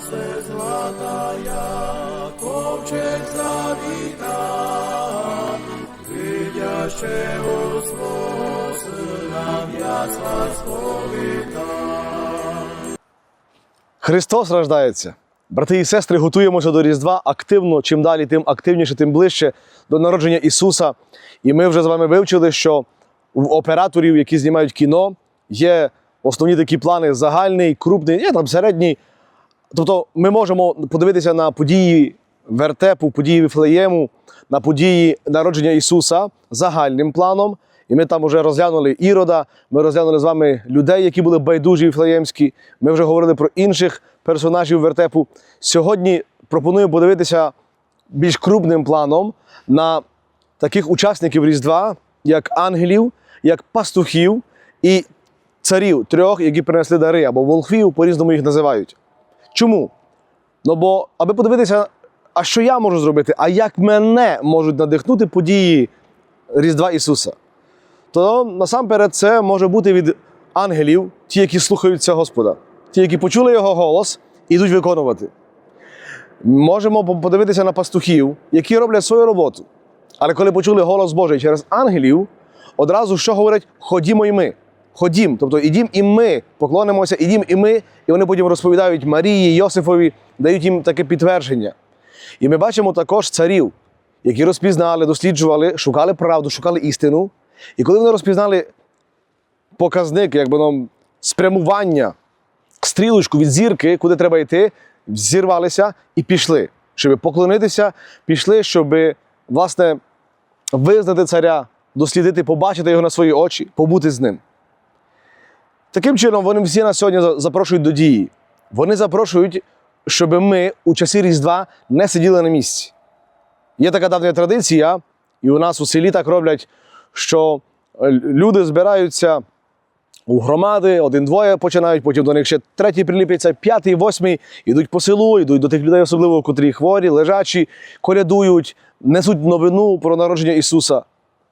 все златая, ковчег завіта, видяще Христос, нам ясла сповіта. Христос рождається. Брати і сестри, готуємося до Різдва активно. Чим далі, тим активніше, тим ближче до народження Ісуса. І ми вже з вами вивчили, що в операторів, які знімають кіно, є основні такі плани загальний, крупний, є там середній. Тобто ми можемо подивитися на події вертепу, події Вифлеєму, на події народження Ісуса загальним планом. І ми там вже розглянули Ірода, ми розглянули з вами людей, які були байдужі віфлеємські. Ми вже говорили про інших персонажів вертепу. Сьогодні пропоную подивитися більш крупним планом на таких учасників Різдва, як ангелів, як пастухів і царів трьох, які принесли дари, або волхвів, по-різному їх називають. Чому? Ну бо, аби подивитися, а що я можу зробити, а як мене можуть надихнути події Різдва Ісуса, то насамперед це може бути від ангелів, ті, які слухаються Господа, ті, які почули Його голос і йдуть виконувати. Можемо подивитися на пастухів, які роблять свою роботу. Але коли почули голос Божий через ангелів, одразу що говорять? Ходімо і ми. Ходім, тобто ідім і ми поклонимося, ідім і ми, і вони потім розповідають Марії, Йосифові, дають їм таке підтвердження. І ми бачимо також царів, які розпізнали, досліджували, шукали правду, шукали істину. І коли вони розпізнали показник, якби ну, спрямування, стрілочку від зірки, куди треба йти, зірвалися і пішли, щоб поклонитися, пішли, щоб власне визнати царя, дослідити, побачити його на свої очі, побути з ним. Таким чином, вони всі нас сьогодні запрошують до дії. Вони запрошують, щоб ми у часі Різдва не сиділи на місці. Є така давня традиція, і у нас у селі так роблять, що е, люди збираються у громади, один-двоє починають, потім до них ще третій приліпиться, п'ятий, восьмий, ідуть по селу, йдуть до тих людей, особливо, котрі хворі, лежачі, колядують, несуть новину про народження Ісуса.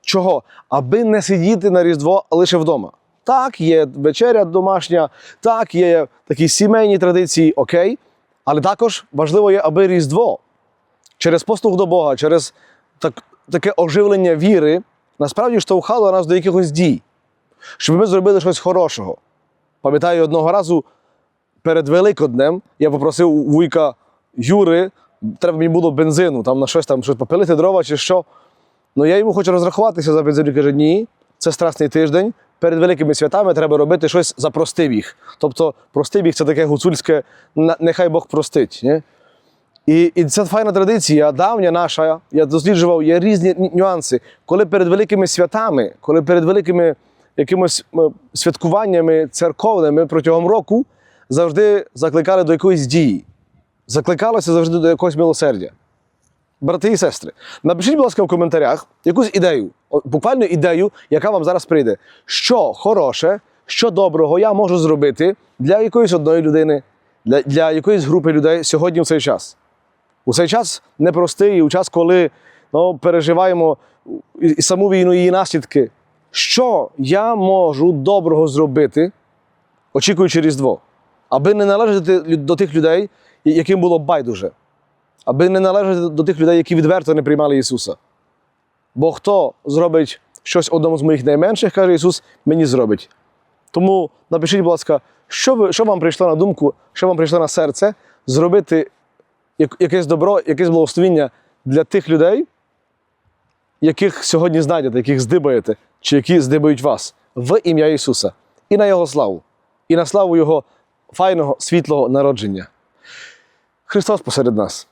Чого? Аби не сидіти на Різдво лише вдома. Так, є вечеря домашня, так, є такі сімейні традиції, окей. Але також важливо є, аби Різдво через послуг до Бога, через так, таке оживлення віри, насправді штовхало нас до якихось дій, щоб ми зробили щось хорошого. Пам'ятаю, одного разу перед Великоднем я попросив вуйка Юри, треба мені було бензину, там на щось там щось попилити дрова чи що. Ну я йому хочу розрахуватися за бензин. Він каже, ні, це страсний тиждень. Перед великими святами треба робити щось за простий біг. Тобто простий біг це таке гуцульське, нехай Бог простить. Ні? І, і це файна традиція, давня наша. Я досліджував, є різні нюанси. Коли перед великими святами, коли перед великими якимось святкуваннями церковними протягом року завжди закликали до якоїсь дії. Закликалося завжди до якогось милосердя. Брати і сестри, напишіть, будь ласка, в коментарях якусь ідею, буквально ідею, яка вам зараз прийде. Що хороше, що доброго я можу зробити для якоїсь одної людини, для, для якоїсь групи людей сьогодні в цей час. У цей час непростий, у час, коли ну, переживаємо і, саму війну, і її наслідки. Що я можу доброго зробити, очікуючи Різдво, аби не належати до тих людей, яким було байдуже аби не належати до тих людей, які відверто не приймали Ісуса. Бо хто зробить щось одному з моїх найменших, каже Ісус, мені зробить. Тому напишіть, будь ласка, що, ви, що вам прийшло на думку, що вам прийшло на серце, зробити якесь добро, якесь благословіння для тих людей, яких сьогодні знайдете, яких здибаєте, чи які здибають вас в ім'я Ісуса. І на Його славу, і на славу Його файного, світлого народження. Христос посеред нас.